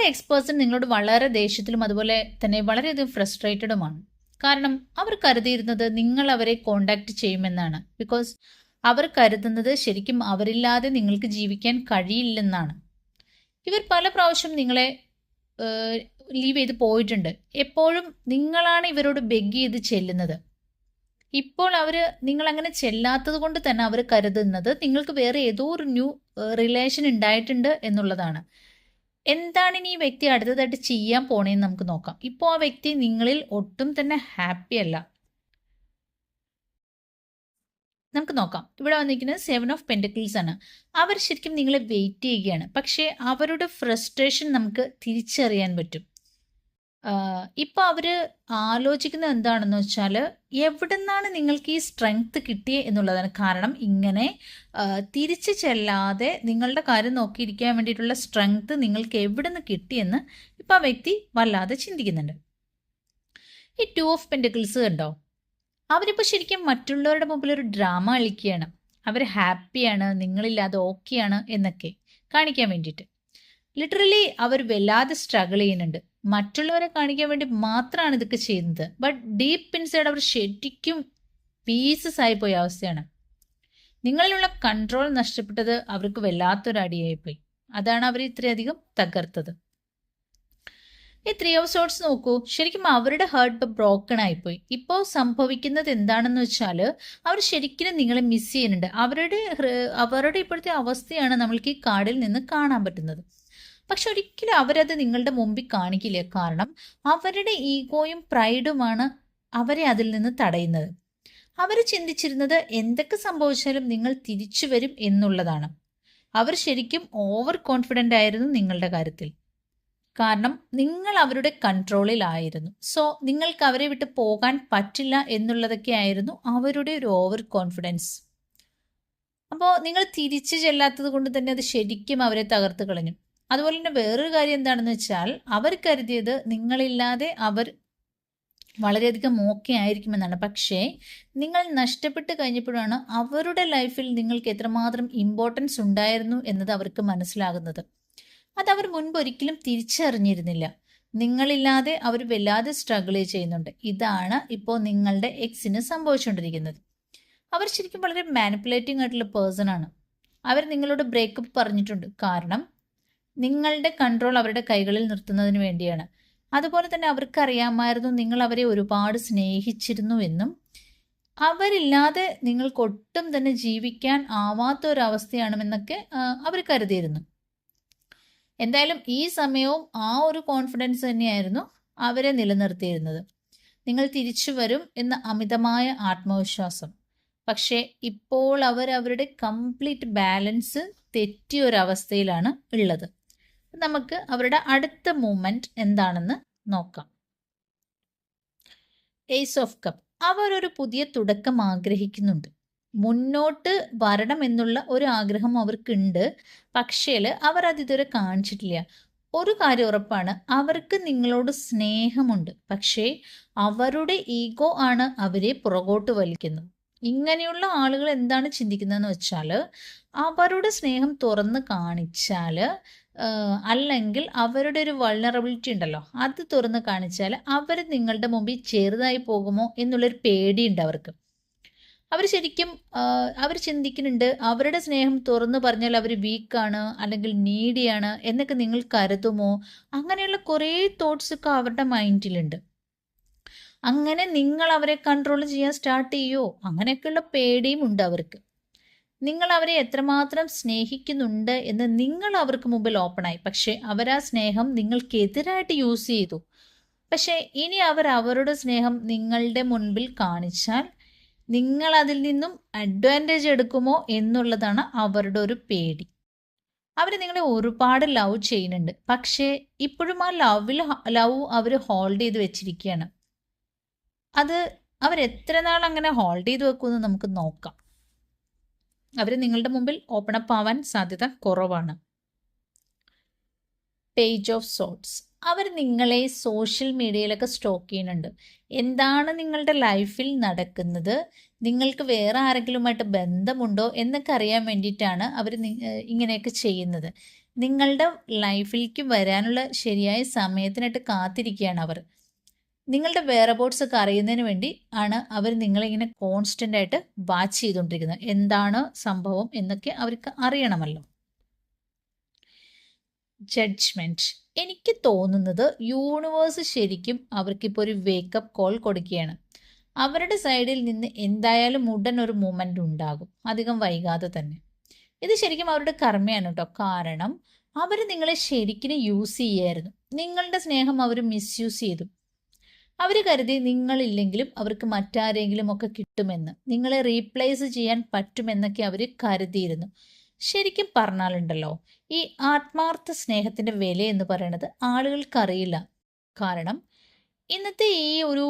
നിങ്ങളുടെ എക്സ്പേഴ്സൺ നിങ്ങളോട് വളരെ ദേഷ്യത്തിലും അതുപോലെ തന്നെ വളരെയധികം ഫ്രസ്ട്രേറ്റഡുമാണ് കാരണം അവർ കരുതിയിരുന്നത് നിങ്ങൾ അവരെ കോണ്ടാക്ട് ചെയ്യുമെന്നാണ്. ബിക്കോസ് അവർ കരുതുന്നത് ശരിക്കും അവരില്ലാതെ നിങ്ങൾക്ക് ജീവിക്കാൻ കഴിയില്ലെന്നാണ്. ഇവർ പല പ്രാവശ്യം നിങ്ങളെ ലീവ് ചെയ്ത് പോയിട്ടുണ്ട്. എപ്പോഴും നിങ്ങളാണ് ഇവരോട് ബെഗ് ചെയ്ത് ചെല്ലുന്നത്. ഇപ്പോൾ അവർ നിങ്ങൾ അങ്ങനെ ചെല്ലാത്തത് കൊണ്ട് തന്നെ അവർ കരുതുന്നത് നിങ്ങൾക്ക് വേറെ ഏതോ ഒരു ന്യൂ റിലേഷൻ ഉണ്ടായിട്ടുണ്ട് എന്നുള്ളതാണ്. എന്താണ് ഇനി ഈ വ്യക്തി അടുത്തതായിട്ട് ചെയ്യാൻ പോണേന്ന് നമുക്ക് നോക്കാം. ഇപ്പോൾ ആ വ്യക്തി നിങ്ങളിൽ ഒട്ടും തന്നെ ഹാപ്പി അല്ല. നമുക്ക് നോക്കാം. ഇവിടെ വന്നിരിക്കുന്നത് സെവൻ ഓഫ് പെന്റക്കിൾസ് ആണ്. അവർ ശരിക്കും നിങ്ങളെ വെയിറ്റ് ചെയ്യുകയാണ്. പക്ഷേ അവരുടെ ഫ്രസ്ട്രേഷൻ നമുക്ക് തിരിച്ചറിയാൻ പറ്റും. ഇപ്പോൾ അവർ ആലോചിക്കുന്നത് എന്താണെന്ന് വെച്ചാൽ എവിടെ നിന്നാണ് നിങ്ങൾക്ക് ഈ സ്ട്രെങ്ത് കിട്ടിയത് എന്നുള്ളതാണ്. കാരണം ഇങ്ങനെ തിരിച്ചു ചെല്ലാതെ നിങ്ങളുടെ കാര്യം നോക്കിയിരിക്കാൻ വേണ്ടിയിട്ടുള്ള സ്ട്രെങ്ത് നിങ്ങൾക്ക് എവിടെ നിന്ന് കിട്ടിയെന്ന് ഇപ്പം ആ വ്യക്തി വല്ലാതെ ചിന്തിക്കുന്നുണ്ട്. ഈ ടു ഓഫ് പെന്റിക്കിൾസ് കണ്ടോ? അവരിപ്പോൾ ശരിക്കും മറ്റുള്ളവരുടെ മുമ്പിൽ ഒരു ഡ്രാമ കളിക്കുകയാണ്. അവർ ഹാപ്പിയാണ് നിങ്ങളില്ലാതെ ഓക്കെയാണ് എന്നൊക്കെ കാണിക്കാൻ വേണ്ടിയിട്ട്. ലിറ്ററലി അവർ വല്ലാതെ സ്ട്രഗിൾ ചെയ്യുന്നുണ്ട്. മറ്റുള്ളവരെ കാണിക്കാൻ വേണ്ടി മാത്രമാണ് ഇതൊക്കെ ചെയ്യുന്നത്. ബട്ട് ഡീപ്പ് ഇൻസൈഡ് അവർ ശരിക്കും പീസസ് ആയി പോയ അവസ്ഥയാണ്. നിങ്ങളിലുള്ള കൺട്രോൾ നഷ്ടപ്പെട്ടത് അവർക്ക് വല്ലാത്തൊരു അടിയായിപ്പോയി. അതാണ് അവർ ഇത്രയധികം തകർത്തത്. ഈ ത്രീ ഓഫ് സോട്ട്സ് നോക്കൂ. ശരിക്കും അവരുടെ ഹേർട്ട് ബ്രോക്കൺ ആയിപ്പോയി. ഇപ്പോൾ സംഭവിക്കുന്നത് എന്താണെന്ന് വെച്ചാൽ അവർ ശരിക്കും നിങ്ങളെ മിസ് ചെയ്യുന്നുണ്ട്. അവരുടെ അവരുടെ ഇപ്പോഴത്തെ അവസ്ഥയാണ് നമ്മൾക്ക് ഈ കാർഡിൽ നിന്ന് കാണാൻ പറ്റുന്നത്. പക്ഷെ ഒരിക്കലും അവരത് നിങ്ങളുടെ മുമ്പിൽ കാണിക്കില്ല. കാരണം അവരുടെ ഈഗോയും പ്രൈഡുമാണ് അവരെ അതിൽ നിന്ന് തടയുന്നത്. അവർ ചിന്തിച്ചിരുന്നത് എന്തൊക്കെ സംഭവിച്ചാലും നിങ്ങൾ തിരിച്ചു വരും എന്നുള്ളതാണ്. അവർ ശരിക്കും ഓവർ കോൺഫിഡന്റ് ആയിരുന്നു നിങ്ങളുടെ കാര്യത്തിൽ. കാരണം നിങ്ങൾ അവരുടെ കൺട്രോളിലായിരുന്നു സോ നിങ്ങൾക്ക് അവരെ വിട്ട് പോകാൻ പറ്റില്ല എന്നുള്ളതൊക്കെ ആയിരുന്നു അവരുടെ ഒരു ഓവർ കോൺഫിഡൻസ്. അപ്പോൾ നിങ്ങൾ തിരിച്ചു ചെല്ലാത്തത് കൊണ്ട് തന്നെ അത് ശരിക്കും അവരെ തകർത്ത് കളഞ്ഞു. അതുപോലെ തന്നെ വേറൊരു കാര്യം എന്താണെന്ന് വെച്ചാൽ അവർ കരുതിയത് നിങ്ങളില്ലാതെ അവർ വളരെയധികം ഓക്കെ ആയിരിക്കുമെന്നാണ്. പക്ഷേ നിങ്ങൾ നഷ്ടപ്പെട്ട് കഴിഞ്ഞപ്പോഴാണ് അവരുടെ ലൈഫിൽ നിങ്ങൾക്ക് എത്രമാത്രം ഇമ്പോർട്ടൻസ് ഉണ്ടായിരുന്നു എന്നത് അവർക്ക് മനസ്സിലാകുന്നത്. അവർ മുൻപ് ഒരിക്കലും തിരിച്ചറിഞ്ഞിരുന്നില്ല. നിങ്ങളില്ലാതെ അവർ വല്ലാതെ സ്ട്രഗിൾ ചെയ്യുന്നുണ്ട്. ഇതാണ് ഇപ്പോൾ നിങ്ങളുടെ എക്സിന് സംഭവിച്ചുകൊണ്ടിരിക്കുന്നത്. അവർ ശരിക്കും വളരെ മാനിപ്പുലേറ്റിംഗ് ആയിട്ടുള്ള പേഴ്സൺ ആണ്. അവർ നിങ്ങളോട് ബ്രേക്കപ്പ് പറഞ്ഞിട്ടുണ്ട്. കാരണം നിങ്ങളുടെ കൺട്രോൾ അവരുടെ കൈകളിൽ നിർത്തുന്നതിന് വേണ്ടിയാണ്. അതുപോലെ തന്നെ അവർക്കറിയാമായിരുന്നു നിങ്ങൾ അവരെ ഒരുപാട് സ്നേഹിച്ചിരുന്നു എന്നും അവരില്ലാതെ നിങ്ങൾക്ക് ഒട്ടും തന്നെ ജീവിക്കാൻ ആവാത്ത ഒരവസ്ഥയാണെന്നൊക്കെ അവർ കരുതിയിരുന്നു. എന്തായാലും ഈ സമയവും ആ ഒരു കോൺഫിഡൻസ് തന്നെയായിരുന്നു അവരെ നിലനിർത്തിയിരുന്നത്. നിങ്ങൾ തിരിച്ചു വരും എന്ന അമിതമായ ആത്മവിശ്വാസം. പക്ഷേ ഇപ്പോൾ അവർ അവരുടെ കംപ്ലീറ്റ് ബാലൻസ് തെറ്റിയൊരവസ്ഥയിലാണ് ഉള്ളത്. നമുക്ക് അവരുടെ അടുത്ത മൂവ്മെന്റ് എന്താണെന്ന് നോക്കാം. ഏസ് ഓഫ് കപ്പ് അവർ ഒരു പുതിയ തുടക്കം ആഗ്രഹിക്കുന്നുണ്ട്. മുന്നോട്ട് വരണം എന്നുള്ള ഒരു ആഗ്രഹം അവർക്കുണ്ട്. പക്ഷേ അവർ അത് ഇതുവരെ കാണിച്ചിട്ടില്ല. ഒരു കാര്യം ഉറപ്പാണ് അവർക്ക് നിങ്ങളോട് സ്നേഹമുണ്ട്. പക്ഷേ അവരുടെ ഈഗോ ആണ് അവരെ പുറകോട്ട് വലിക്കുന്നത്. ഇങ്ങനെയുള്ള ആളുകൾ എന്താണ് ചിന്തിക്കുന്നതെന്ന് വെച്ചാൽ അവരുടെ സ്നേഹം തുറന്ന് കാണിച്ചാൽ അല്ലെങ്കിൽ അവരുടെ ഒരു വൾണറബിലിറ്റി ഉണ്ടല്ലോ. അത് തുറന്ന് കാണിച്ചാൽ അവർ നിങ്ങളുടെ മുമ്പിൽ ചെറുതായി പോകുമോ എന്നുള്ളൊരു പേടിയുണ്ട് അവർക്ക്. അവർ ശരിക്കും അവർ ചിന്തിക്കുന്നുണ്ട് അവരുടെ സ്നേഹം തുറന്നു പറഞ്ഞാൽ അവർ വീക്കാണ് അല്ലെങ്കിൽ നീഡിയാണ് എന്നൊക്കെ നിങ്ങൾ കരുതുമോ? അങ്ങനെയുള്ള കുറേ തോട്ട്സ് ഒക്കെ അവരുടെ മൈൻഡിലുണ്ട് അങ്ങനെ നിങ്ങൾ അവരെ കൺട്രോൾ ചെയ്യാൻ സ്റ്റാർട്ട് ചെയ്യുമോ അങ്ങനെയൊക്കെയുള്ള പേടിയും ഉണ്ട് അവർക്ക്. നിങ്ങൾ അവരെ എത്രമാത്രം സ്നേഹിക്കുന്നുണ്ട് എന്ന് നിങ്ങൾ അവർക്ക് മുമ്പിൽ ഓപ്പണായി പക്ഷേ അവരാ സ്നേഹം നിങ്ങൾക്കെതിരായിട്ട് യൂസ് ചെയ്തു. പക്ഷേ ഇനി അവർ അവരുടെ സ്നേഹം നിങ്ങളുടെ മുൻപിൽ കാണിച്ചാൽ നിങ്ങൾ അതിൽ നിന്നും അഡ്വാന്റേജ് എടുക്കുമോ എന്നുള്ളതാണ് അവരുടെ ഒരു പേടി. അവർ നിങ്ങളെ ഒരുപാട് ലവ് ചെയ്യുന്നുണ്ട്. പക്ഷേ ഇപ്പോഴും ആ ലവിൽ ലവ് അവർ ഹോൾഡ് ചെയ്ത് വെച്ചിരിക്കുകയാണ്. അത് അവർ എത്ര നാൾ അങ്ങനെ ഹോൾഡ് ചെയ്ത് വെക്കുമെന്ന് നമുക്ക് നോക്കാം. അവർ നിങ്ങളുടെ മുമ്പിൽ ഓപ്പൺ അപ്പ് ആവാൻ സാധ്യത കുറവാണ്. പേജ് ഓഫ് സോട്ട്സ് അവർ നിങ്ങളെ സോഷ്യൽ മീഡിയയിലൊക്കെ സ്റ്റോക്ക് ചെയ്യുന്നുണ്ട്. എന്താണ് നിങ്ങളുടെ ലൈഫിൽ നടക്കുന്നത്? നിങ്ങൾക്ക് വേറെ ആരെങ്കിലുമായിട്ട് ബന്ധമുണ്ടോ എന്നൊക്കെ അറിയാൻ വേണ്ടിയിട്ടാണ് അവർ ഇങ്ങനെയൊക്കെ ചെയ്യുന്നത്. നിങ്ങളുടെ ലൈഫിലേക്ക് വരാനുള്ള ശരിയായ സമയത്തിനായിട്ട് കാത്തിരിക്കുകയാണ് അവർ. നിങ്ങളുടെ വേറബോട്ട്സ് ഒക്കെ അറിയുന്നതിന് വേണ്ടി ആണ് അവർ നിങ്ങളിങ്ങനെ കോൺസ്റ്റന്റ് ആയിട്ട് വാച്ച് ചെയ്തുകൊണ്ടിരിക്കുന്നത്. എന്താണ് സംഭവം എന്നൊക്കെ അവർക്ക് അറിയണമല്ലോ. ജഡ്ജ്മെന്റ് എനിക്ക് തോന്നുന്നത് യൂണിവേഴ്സ് ശരിക്കും അവർക്കിപ്പോൾ ഒരു വേക്കപ്പ് കോൾ കൊടുക്കുകയാണ്. അവരുടെ സൈഡിൽ നിന്ന് എന്തായാലും ഉടൻ ഒരു മൂമെന്റ് ഉണ്ടാകും. അധികം വൈകാതെ തന്നെ. ഇത് ശരിക്കും അവരുടെ കർമ്മയാണ് കേട്ടോ. കാരണം അവർ നിങ്ങളെ ശരിക്കും യൂസ് ചെയ്യായിരുന്നു. നിങ്ങളുടെ സ്നേഹം അവർ മിസ്യൂസ് ചെയ്തു. അവർ കരുതി നിങ്ങളില്ലെങ്കിലും അവർക്ക് മറ്റാരെങ്കിലും ഒക്കെ കിട്ടുമെന്ന്. നിങ്ങളെ റീപ്ലേസ് ചെയ്യാൻ പറ്റുമെന്നൊക്കെ അവർ കരുതിയിരുന്നു. ശരിക്കും പറഞ്ഞാലുണ്ടല്ലോ ഈ ആത്മാർത്ഥ സ്നേഹത്തിന്റെ വില എന്ന് പറയുന്നത് ആളുകൾക്കറിയില്ല. കാരണം ഇന്നത്തെ ഈ ഒരു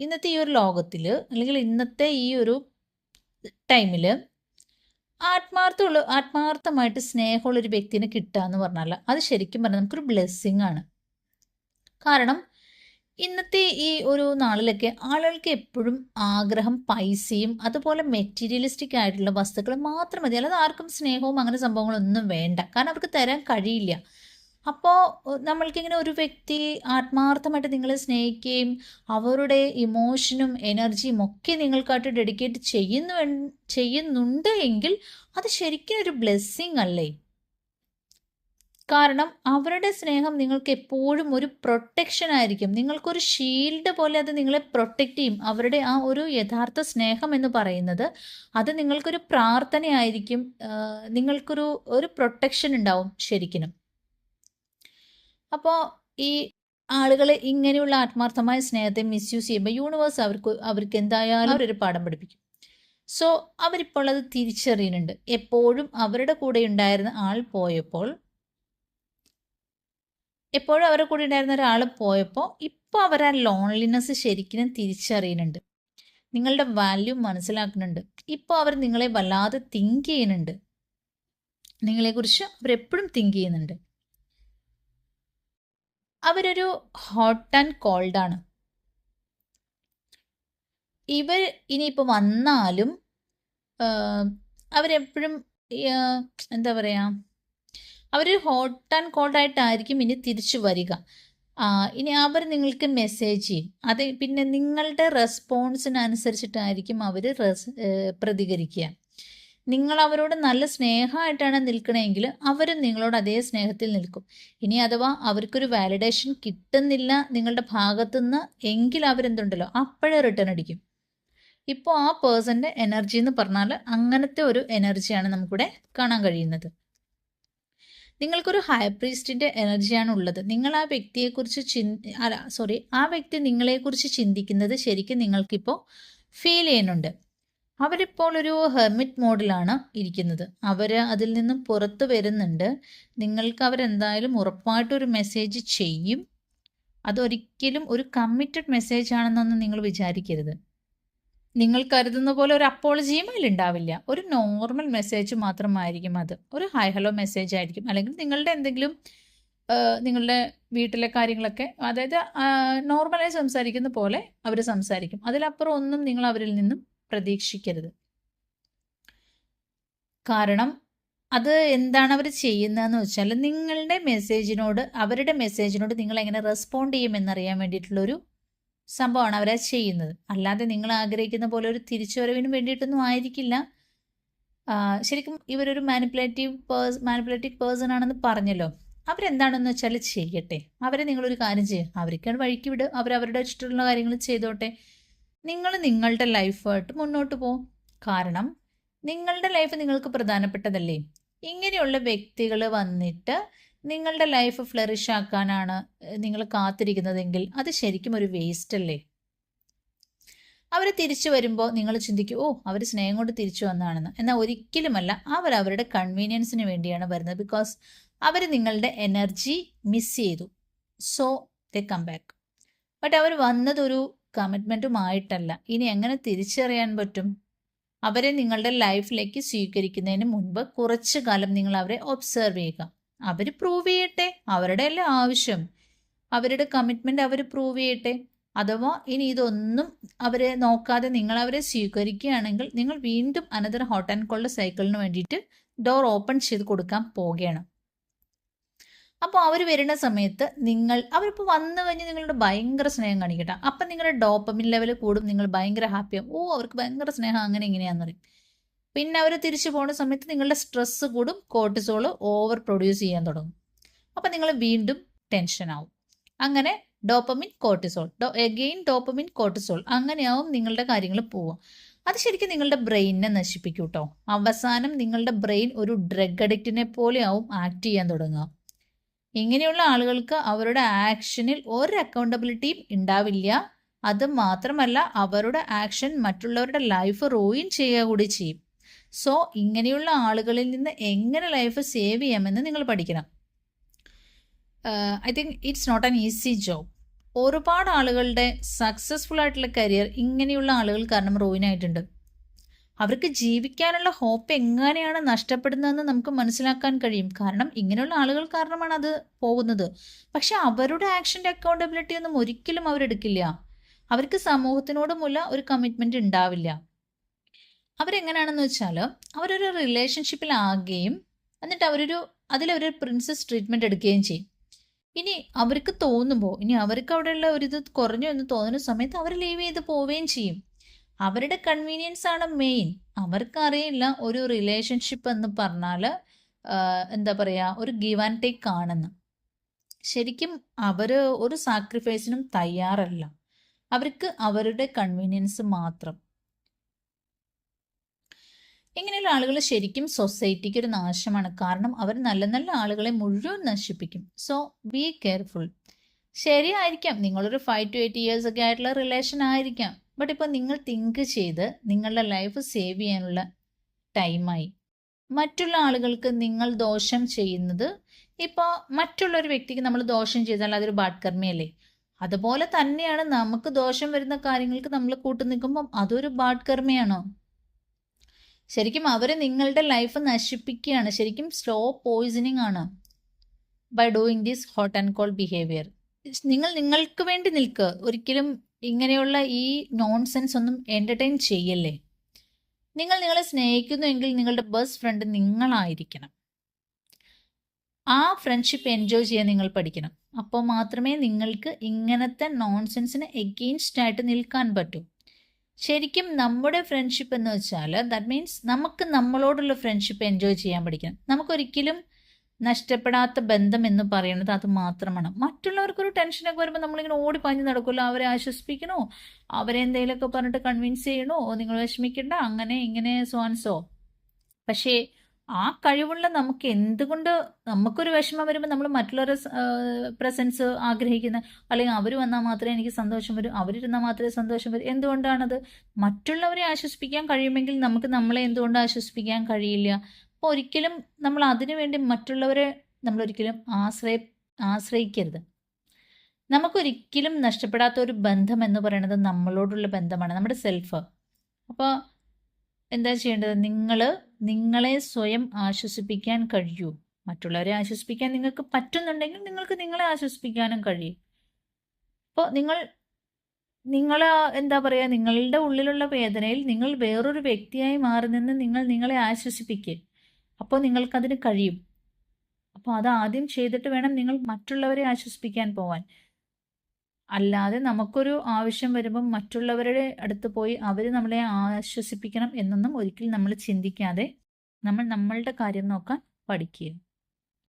ഇന്നത്തെ ഈ ഒരു ലോകത്തിൽ അല്ലെങ്കിൽ ഇന്നത്തെ ഈ ഒരു ടൈമിൽ ആത്മാർത്ഥമുള്ള ആത്മാർത്ഥമായിട്ട് സ്നേഹമുള്ള ഒരു വ്യക്തിനെ കിട്ടുക എന്ന് പറഞ്ഞാൽ അത് ശരിക്കും പറഞ്ഞാൽ നമുക്കൊരു ബ്ലെസ്സിങ് ആണ്. കാരണം ഇന്നത്തെ ഈ ഒരു നാളിലൊക്കെ ആളുകൾക്ക് എപ്പോഴും ആഗ്രഹം പൈസയും അതുപോലെ മെറ്റീരിയലിസ്റ്റിക് ആയിട്ടുള്ള വസ്തുക്കൾ മാത്രം മതി. അല്ലാതെ ആർക്കും സ്നേഹവും അങ്ങനെ സംഭവങ്ങളൊന്നും വേണ്ട. കാരണം അവർക്ക് തരാൻ കഴിയില്ല. അപ്പോൾ നമ്മൾക്കിങ്ങനെ ഒരു വ്യക്തി ആത്മാർത്ഥമായിട്ട് നിങ്ങളെ സ്നേഹിക്കുകയും അവരുടെ ഇമോഷനും എനർജിയും ഒക്കെ നിങ്ങൾക്കായിട്ട് ഡെഡിക്കേറ്റ് ചെയ്യുന്നു ചെയ്യുന്നുണ്ട് എങ്കിൽ അത് ശരിക്കും ഒരു ബ്ലെസ്സിങ് അല്ലേ? കാരണം അവരുടെ സ്നേഹം നിങ്ങൾക്ക് എപ്പോഴും ഒരു പ്രൊട്ടക്ഷൻ ആയിരിക്കും. നിങ്ങൾക്കൊരു ഷീൽഡ് പോലെ അത് നിങ്ങളെ പ്രൊട്ടക്റ്റ് ചെയ്യും. അവരുടെ ആ ഒരു യഥാർത്ഥ സ്നേഹം എന്ന് പറയുന്നത് അത് നിങ്ങൾക്കൊരു പ്രാർത്ഥനയായിരിക്കും. നിങ്ങൾക്കൊരു ഒരു പ്രൊട്ടക്ഷൻ ഉണ്ടാവും ശരിക്കും അപ്പോൾ ഈ ആളുകൾ ഇങ്ങനെയുള്ള ആത്മാർത്ഥമായ സ്നേഹത്തെ മിസ്യൂസ് ചെയ്യുമ്പോൾ യൂണിവേഴ്സ് അവർക്ക് അവർക്ക് എന്തായാലും അവരൊരു പാഠം പഠിപ്പിക്കും. സോ അവരിപ്പോൾ അത് തിരിച്ചറിയുന്നുണ്ട്. എപ്പോഴും അവരുടെ കൂടെ ഉണ്ടായിരുന്ന ആൾ പോയപ്പോൾ എപ്പോഴും അവരുടെ കൂടെ ഉണ്ടായിരുന്ന ഒരാൾ പോയപ്പോൾ ഇപ്പോൾ അവർ ആ ലോൺലിനെസ് ശരിക്കും തിരിച്ചറിയുന്നുണ്ട്. നിങ്ങളുടെ വാല്യൂ മനസ്സിലാക്കുന്നുണ്ട്. ഇപ്പോൾ അവർ നിങ്ങളെ വല്ലാതെ തിങ്ക് ചെയ്യുന്നുണ്ട്. നിങ്ങളെക്കുറിച്ച് അവരെപ്പോഴും തിങ്ക് ചെയ്യുന്നുണ്ട്. അവരൊരു ഹോട്ട് ആൻഡ് കോൾഡ് ആണ്. ഇവർ ഇനിയിപ്പോൾ വന്നാലും അവരെപ്പോഴും എന്താ പറയുക അവർ ഹോട്ട് ആൻഡ് കോൾഡ് ആയിട്ടായിരിക്കും ഇനി തിരിച്ചു വരിക. ഇനി അവർ നിങ്ങൾക്ക് മെസ്സേജ് ചെയ്യും. അത് പിന്നെ നിങ്ങളുടെ റെസ്പോൺസിനനുസരിച്ചിട്ടായിരിക്കും അവർ റെസ് പ്രതികരിക്കുക. നിങ്ങൾ അവരോട് നല്ല സ്നേഹമായിട്ടാണ് നിൽക്കണമെങ്കിൽ അവരും നിങ്ങളോട് അതേ സ്നേഹത്തിൽ നിൽക്കും. ഇനി അഥവാ അവർക്കൊരു വാലിഡേഷൻ കിട്ടുന്നില്ല നിങ്ങളുടെ ഭാഗത്തുനിന്ന് എങ്കിൽ അവരെന്തുണ്ടല്ലോ അപ്പോഴേ റിട്ടേൺ അടിക്കും. ഇപ്പോൾ ആ പേഴ്സന്റെ എനർജി എന്ന് പറഞ്ഞാൽ അങ്ങനത്തെ ഒരു എനർജിയാണ് നമുക്കിവിടെ കാണാൻ കഴിയുന്നത്. നിങ്ങൾക്കൊരു ഹയർ പ്രീസ്റ്റിന്റെ എനർജിയാണ് ഉള്ളത് നിങ്ങൾ ആ വ്യക്തിയെക്കുറിച്ച് ചിന് അല്ല സോറി ആ വ്യക്തി നിങ്ങളെക്കുറിച്ച് ചിന്തിക്കുന്നത് ശരിക്കും നിങ്ങൾക്കിപ്പോൾ ഫീൽ ചെയ്യുന്നുണ്ട്. അവരിപ്പോൾ ഒരു ഹെർമിറ്റ് മോഡിലാണ് ഇരിക്കുന്നത്. അവർ അതിൽ നിന്നും പുറത്തു വരുന്നുണ്ട്. നിങ്ങൾക്ക് അവരെന്തായാലും ഉറപ്പായിട്ടൊരു മെസ്സേജ് ചെയ്യും. അതൊരിക്കലും ഒരു കമ്മിറ്റഡ് മെസ്സേജ് ആണെന്നൊന്നും നിങ്ങൾ വിചാരിക്കരുത്. നിങ്ങൾ കരുതുന്ന പോലെ ഒരു അപ്പോളജിയും ഉണ്ടാവില്ല ഒരു നോർമൽ മെസ്സേജ് മാത്രമായിരിക്കും അത്. ഒരു ഹായ് ഹലോ മെസ്സേജ് ആയിരിക്കും. അല്ലെങ്കിൽ നിങ്ങളുടെ എന്തെങ്കിലും നിങ്ങളുടെ വീട്ടിലെ കാര്യങ്ങളൊക്കെ അതായത് നോർമലായി സംസാരിക്കുന്ന പോലെ അവർ സംസാരിക്കും. അതിലപ്പുറം ഒന്നും നിങ്ങൾ അവരിൽ നിന്നും പ്രതീക്ഷിക്കരുത്. കാരണം അത് എന്താണ് അവർ ചെയ്യുന്നതെന്ന് വെച്ചാൽ നിങ്ങളുടെ മെസ്സേജിനോട് അവരുടെ മെസ്സേജിനോട് നിങ്ങൾ എങ്ങനെ റെസ്പോണ്ട് ചെയ്യുമെന്നറിയാൻ വേണ്ടിയിട്ടുള്ളൊരു സംഭവമാണ് അവരത് ചെയ്യുന്നത്. അല്ലാതെ നിങ്ങൾ ആഗ്രഹിക്കുന്ന പോലെ ഒരു തിരിച്ചുവരവിന് വേണ്ടിയിട്ടൊന്നും ആയിരിക്കില്ല. ശരിക്കും ഇവരൊരു മാനിപ്പുലേറ്റീവ് പേഴ്സ് മാനിപ്പുലേറ്റീവ് പേഴ്സൺ ആണെന്ന് പറഞ്ഞല്ലോ. അവരെന്താണെന്ന് വെച്ചാൽ ചെയ്യട്ടെ. അവരെ നിങ്ങളൊരു കാര്യം ചെയ്യും. അവർക്കാണ് വഴിക്ക് വിട്. അവർ അവരുടെ ഇഷ്ടമുള്ള കാര്യങ്ങൾ ചെയ്തോട്ടെ. നിങ്ങൾ നിങ്ങളുടെ ലൈഫായിട്ട് മുന്നോട്ട് പോകും കാരണം നിങ്ങളുടെ ലൈഫ് നിങ്ങൾക്ക് പ്രധാനപ്പെട്ടതല്ലേ. ഇങ്ങനെയുള്ള വ്യക്തികൾ വന്നിട്ട് നിങ്ങളുടെ ലൈഫ് ഫ്ലറിഷ് ആക്കാനാണ് നിങ്ങൾ കാത്തിരിക്കുന്നതെങ്കിൽ അത് ശരിക്കും ഒരു വേസ്റ്റ് അല്ലേ? അവർ തിരിച്ചു വരുമ്പോൾ നിങ്ങൾ ചിന്തിക്കും ഓ അവർ സ്നേഹം കൊണ്ട് തിരിച്ചു വന്നാണെന്ന്. എന്നാൽ ഒരിക്കലുമല്ല അവർ അവരുടെ കൺവീനിയൻസിന് വേണ്ടിയാണ് വരുന്നത്. ബിക്കോസ് അവർ നിങ്ങളുടെ എനർജി മിസ് ചെയ്തു. So the come back but അവർ വന്നതൊരു കമ്മിറ്റ്മെന്റുമായിട്ടല്ല ഇനി എങ്ങനെ തിരിച്ചറിയാൻ പറ്റും? അവരെ നിങ്ങളുടെ ലൈഫിലേക്ക് സ്വീകരിക്കുന്നതിന് മുൻപ് കുറച്ചു കാലം നിങ്ങൾ അവരെ ഒബ്സർവ് ചെയ്യുക. അവർ പ്രൂവ് ചെയ്യട്ടെ. അവരുടെ അല്ലേ ആവശ്യം. അവരുടെ കമ്മിറ്റ്മെന്റ് അവർ പ്രൂവ് ചെയ്യട്ടെ. അഥവാ ഇനി ഇതൊന്നും അവരെ നോക്കാതെ നിങ്ങൾ അവരെ സ്വീകരിക്കുകയാണെങ്കിൽ നിങ്ങൾ വീണ്ടും അനദർ ഹോട്ട് ആൻഡ് കോൾഡ് സൈക്കിളിന് വേണ്ടിയിട്ട് ഡോർ ഓപ്പൺ ചെയ്ത് കൊടുക്കാൻ പോവുകയാണ്. അപ്പോൾ അവർ വരുന്ന സമയത്ത് നിങ്ങൾ അവരിപ്പോൾ വന്നു കഴിഞ്ഞ് നിങ്ങളുടെ ഭയങ്കര സ്നേഹം കാണിക്കട്ടെ. അപ്പം നിങ്ങളുടെ ഡോപ്പമിൻ ലെവൽ കൂടും നിങ്ങൾ ഭയങ്കര ഹാപ്പിയാവും ഓ അവർക്ക് ഭയങ്കര സ്നേഹം അങ്ങനെ ഇങ്ങനെയാണെന്ന് പറയും. പിന്നെ അവർ തിരിച്ചു പോകുന്ന സമയത്ത് നിങ്ങളുടെ സ്ട്രെസ്സ് കൂടും കോർട്ടിസോൾ ഓവർ പ്രൊഡ്യൂസ് ചെയ്യാൻ തുടങ്ങും. അപ്പം നിങ്ങൾ വീണ്ടും ടെൻഷൻ ആവും. അങ്ങനെ dopamine cortisol again dopamine cortisol അങ്ങനെയാവും നിങ്ങളുടെ കാര്യങ്ങൾ പോവുക. അത് ശരിക്കും നിങ്ങളുടെ ബ്രെയിനിനെ നശിപ്പിക്കും കേട്ടോ അവസാനം നിങ്ങളുടെ ബ്രെയിൻ ഒരു ഡ്രഗ് അഡിക്റ്റിനെ പോലെയാവും ആക്ട് ചെയ്യാൻ തുടങ്ങുക. ഇങ്ങനെയുള്ള ആളുകൾക്ക് അവരുടെ ആക്ഷനിൽ ഒരു അക്കൗണ്ടബിലിറ്റിയും ഉണ്ടാവില്ല. അത് മാത്രമല്ല അവരുടെ ആക്ഷൻ മറ്റുള്ളവരുടെ ലൈഫ് റോയിൻ ചെയ്യുക കൂടി ചെയ്യും. സോ ഇങ്ങനെയുള്ള ആളുകളിൽ നിന്ന് എങ്ങനെ ലൈഫ് സേവ് ചെയ്യാമെന്ന് നിങ്ങൾ പഠിക്കണം. I think it's not an easy job ഒരുപാട് ആളുകളുടെ സക്സസ്ഫുൾ ആയിട്ടുള്ള കരിയർ ഇങ്ങനെയുള്ള ആളുകൾ കാരണം റോയിനായിട്ടുണ്ട് അവർക്ക് ജീവിക്കാനുള്ള ഹോപ്പ് എങ്ങനെയാണ് നഷ്ടപ്പെടുന്നതെന്ന് നമുക്ക് മനസ്സിലാക്കാൻ കഴിയും. കാരണം ഇങ്ങനെയുള്ള ആളുകൾ കാരണമാണ് അത് പോകുന്നത്. പക്ഷെ അവരുടെ ആക്ഷന്റെ അക്കൗണ്ടബിലിറ്റി ഒന്നും ഒരിക്കലും അവരെടുക്കില്ല അവർക്ക് സമൂഹത്തിനോടുമുള്ള ഒരു കമ്മിറ്റ്മെന്റ് ഉണ്ടാവില്ല. അവരെങ്ങനെയാണെന്ന് വെച്ചാൽ അവരൊരു റിലേഷൻഷിപ്പിലാകുകയും എന്നിട്ട് അവരൊരു അതിലൊരു പ്രിൻസസ് ട്രീറ്റ്മെന്റ് എടുക്കുകയും ചെയ്യും. ഇനി അവർക്ക് തോന്നുമ്പോൾ ഇനി അവർക്ക് അവിടെയുള്ള ഒരിത് കുറഞ്ഞു എന്ന് തോന്നുന്ന സമയത്ത് അവർ ലീവ് ചെയ്ത് പോവുകയും ചെയ്യും. അവരുടെ കൺവീനിയൻസ് ആണ് മെയിൻ അവർക്കറിയില്ല ഒരു റിലേഷൻഷിപ്പ് എന്ന് പറഞ്ഞാൽ എന്താ പറയുക ഒരു ഗിവ് ആൻഡ് ടേക്ക് ആണെന്ന്. ശരിക്കും അവർ ഒരു സാക്രിഫൈസിനും തയ്യാറല്ല. അവർക്ക് അവരുടെ കൺവീനിയൻസ് മാത്രം. ഇങ്ങനെയുള്ള ആളുകൾ ശരിക്കും സൊസൈറ്റിക്ക് ഒരു നാശമാണ്. കാരണം അവർ നല്ല നല്ല ആളുകളെ മുഴുവൻ നശിപ്പിക്കും. സോ ബി കെയർഫുൾ ശരിയായിരിക്കാം. നിങ്ങളൊരു ഫൈവ് ടു എയ്റ്റ് ഇയേഴ്സ് ഒക്കെ ആയിട്ടുള്ള റിലേഷൻ ആയിരിക്കാം. ബട്ട് ഇപ്പോൾ നിങ്ങൾ തിങ്ക് ചെയ്ത് നിങ്ങളുടെ ലൈഫ് സേവ് ചെയ്യാനുള്ള ടൈമായി മറ്റുള്ള ആളുകൾക്ക് നിങ്ങൾ ദോഷം ചെയ്യുന്നത് ഇപ്പോൾ മറ്റുള്ള ഒരു വ്യക്തിക്ക് നമ്മൾ ദോഷം ചെയ്താൽ അതൊരു ബാഡ്കർമ്മയല്ലേ അതുപോലെ തന്നെയാണ് നമുക്ക് ദോഷം വരുന്ന കാര്യങ്ങൾക്ക് നമ്മൾ കൂട്ടു നിൽക്കുമ്പം അതൊരു ബാഡ്കർമ്മയാണോ ശരിക്കും അവർ നിങ്ങളുടെ ലൈഫ് നശിപ്പിക്കുകയാണ്. ശരിക്കും സ്ലോ പോയിസണിങ് ആണ് by doing this hot and cold behaviour നിങ്ങൾ നിങ്ങൾക്ക് വേണ്ടി നിൽക്കുക ഒരിക്കലും ഇങ്ങനെയുള്ള ഈ നോൺസെൻസ് ഒന്നും എന്റർടൈൻ ചെയ്യല്ലേ. നിങ്ങൾ നിങ്ങളെ സ്നേഹിക്കുന്നുവെങ്കിൽ നിങ്ങളുടെ ബെസ്റ്റ് ഫ്രണ്ട് നിങ്ങളായിരിക്കണം. ആ ഫ്രണ്ട്ഷിപ്പ് എൻജോയ് ചെയ്യാൻ നിങ്ങൾ പഠിക്കണം. അപ്പോൾ മാത്രമേ നിങ്ങൾക്ക് ഇങ്ങനത്തെ നോൺസെൻസിന് എഗെയിൻസ്റ്റ് ആയിട്ട് നിൽക്കാൻ പറ്റൂ. ശരിക്കും നമ്മുടെ ഫ്രണ്ട്ഷിപ്പ് എന്ന് വെച്ചാൽ ദാറ്റ് മീൻസ് നമുക്ക് നമ്മളോടുള്ള ഫ്രണ്ട്ഷിപ്പ് എൻജോയ് ചെയ്യാൻ പഠിക്കണം. നമുക്കൊരിക്കലും നഷ്ടപ്പെടാത്ത ബന്ധം എന്ന് പറയുന്നത് അത് മാത്രമാണ്. മറ്റുള്ളവർക്കൊരു ടെൻഷനൊക്കെ വരുമ്പോൾ നമ്മളിങ്ങനെ ഓടി പാഞ്ഞ് നടക്കുമല്ലോ അവരെ ആശ്വസിപ്പിക്കണോ? അവരെ എന്തെങ്കിലുമൊക്കെ പറഞ്ഞിട്ട് കൺവിൻസ് ചെയ്യണോ? നിങ്ങൾ വിഷമിക്കണ്ട അങ്ങനെ ഇങ്ങനെ സോൻസോ പക്ഷേ ആ കഴിവുള്ള നമുക്ക് എന്തുകൊണ്ട് നമുക്കൊരു വിഷമം വരുമ്പോൾ നമ്മൾ മറ്റുള്ളവരെ പ്രസൻസ് ആഗ്രഹിക്കുന്ന അല്ലെങ്കിൽ അവർ വന്നാൽ മാത്രമേ എനിക്ക് സന്തോഷം വരും അവരിരുന്നാൽ മാത്രമേ സന്തോഷം വരും എന്തുകൊണ്ടാണത്? മറ്റുള്ളവരെ ആശ്വസിപ്പിക്കാൻ കഴിയുമെങ്കിൽ നമുക്ക് നമ്മളെ എന്തുകൊണ്ട് ആശ്വസിപ്പിക്കാൻ കഴിയില്ല? അപ്പോൾ ഒരിക്കലും നമ്മൾ അതിനു വേണ്ടി മറ്റുള്ളവരെ നമ്മൾ ഒരിക്കലും ആശ്രയ ആശ്രയിക്കരുത്. നമുക്കൊരിക്കലും നഷ്ടപ്പെടാത്ത ഒരു ബന്ധം എന്ന് പറയുന്നത് നമ്മളോടുള്ള ബന്ധമാണ് നമ്മുടെ സെൽഫ് അപ്പോൾ എന്താ ചെയ്യേണ്ടത്? നിങ്ങൾ നിങ്ങളെ സ്വയം ആശ്വസിപ്പിക്കാൻ കഴിയൂ. മറ്റുള്ളവരെ ആശ്വസിപ്പിക്കാൻ നിങ്ങൾക്ക് പറ്റുന്നുണ്ടെങ്കിൽ നിങ്ങൾക്ക് നിങ്ങളെ ആശ്വസിപ്പിക്കാനും കഴിയും. അപ്പോൾ നിങ്ങൾ നിങ്ങൾ എന്താ പറയുക നിങ്ങളുടെ ഉള്ളിലുള്ള വേദനയിൽ നിങ്ങൾ വേറൊരു വ്യക്തിയായി മാറി നിന്ന് നിങ്ങൾ നിങ്ങളെ ആശ്വസിപ്പിക്കുക അപ്പോൾ നിങ്ങൾക്കതിന് കഴിയും. അപ്പോൾ അത് ആദ്യം ചെയ്തിട്ട് വേണം നിങ്ങൾ മറ്റുള്ളവരെ ആശ്വസിപ്പിക്കാൻ പോവാൻ. അല്ലാതെ നമുക്കൊരു ആവശ്യം വരുമ്പം മറ്റുള്ളവരുടെ അടുത്ത് പോയി അവർ നമ്മളെ ആശ്വസിപ്പിക്കണം എന്നൊന്നും ഒരിക്കലും നമ്മൾ ചിന്തിക്കാതെ നമ്മൾ നമ്മളുടെ കാര്യം നോക്കാൻ പഠിക്കുക.